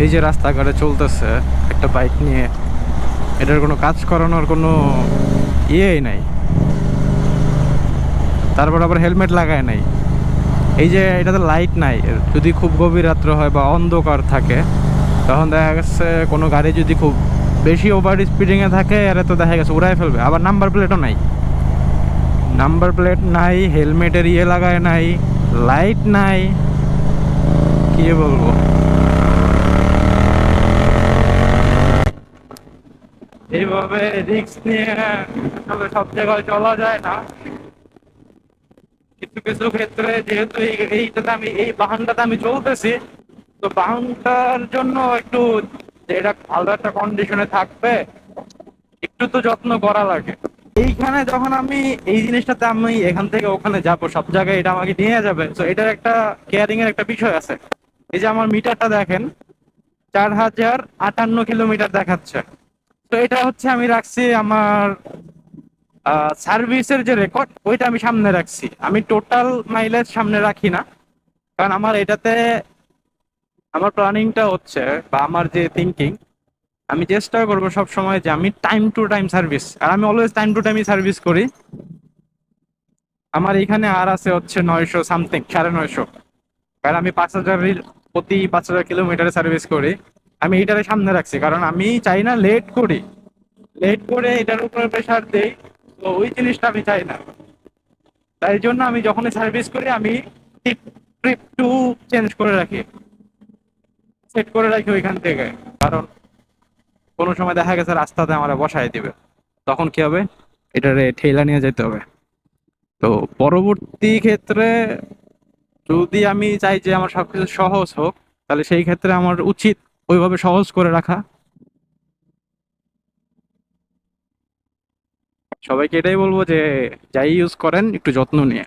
এই যে রাস্তাঘাটে চলতেছে একটা বাইক নিয়ে, এটার কোনো কাজ করানোর কোনো ইয়েই নাই। তারপর আবার হেলমেট লাগায় নাই। এই যে এটাতে লাইট নাই, যদি খুব গভীর রাত্র হয় বা অন্ধকার থাকে, তখন দেখা গেছে কোনো গাড়ি যদি খুব বেশি ওভার স্পিডিংয়ে থাকে, এরা তো দেখা গেছে উড়াই ফেলবে। আবার নাম্বার প্লেটও নাই। নাম্বার প্লেট নাই, হেলমেটের ইয়ে লাগায় নাই লাইট নাই। কি বলব? এইভাবে রিস্ক নিয়ে আসলে সব জায়গায় চলা যায় না। কিছু কিছু ক্ষেত্রে যেহেতু এই এইটাতে আমি, এই বাহনটাতে আমি চলতেছি, তো বাহনটার জন্য একটু এটা ভালো একটা কন্ডিশনে থাকবে, একটু তো যত্ন করা লাগে। এইখানে যখন আমি এই জিনিসটাতে আমি এখান থেকে ওখানে যাব, সব জায়গায় এটা আমাকে নিয়ে যাবে, তো এটার একটা কেয়ারিং এর একটা বিষয় আছে। এই যে আমার মিটারটা দেখেন, চার হাজার আটান্ন কিলোমিটার দেখাচ্ছে। তো এটা হচ্ছে আমি রাখছি আমার সার্ভিসের যে রেকর্ড ওইটা আমি সামনে রাখছি। আমি টোটাল মাইলেজ সামনে রাখি না, কারণ আমার এটাতে, আমার প্ল্যানিংটা হচ্ছে, বা আমার যে থিঙ্কিং আমি চেষ্টা করব সব সময় যে আমি টাইম টু টাইম সার্ভিস আর আমি অলওয়েজ টাইম টু টাইমই সার্ভিস করি। আমার এখানে আর আছে হচ্ছে নয়শো সামথিং সাড়ে নয়শো। কারণ আমি পাঁচ হাজার প্রতি পাঁচ হাজার কিলোমিটারে সার্ভিস করি। আমি এইটারে সামনে রাখছি, কারণ আমি চাই না লেট করি। লেট করে এটার উপরে প্রেশার দেই, তো ওই জিনিসটা আমি চাই না। তাই জন্য আমি যখনই সার্ভিস করি, আমি ট্রিপ টু চেঞ্জ করে রাখি। সেট করে রাখি ওইখান থেকে, কারণ কোনো সময় দেখা গেছে রাস্তাতে আমরা বসায় দিবে। তখন কি হবে? এটারে ঠেলা নিয়ে যেতে হবে। তো পরবর্তী ক্ষেত্রে যদি আমি চাই যে আমার সবকিছু সহজ হোক, তাহলে সেই ক্ষেত্রে আমার উচিত ওইভাবে সহজ করে রাখা। সবাইকে এটাই বলব যে যাই ইউজ করেন একটু যত্ন নিয়ে।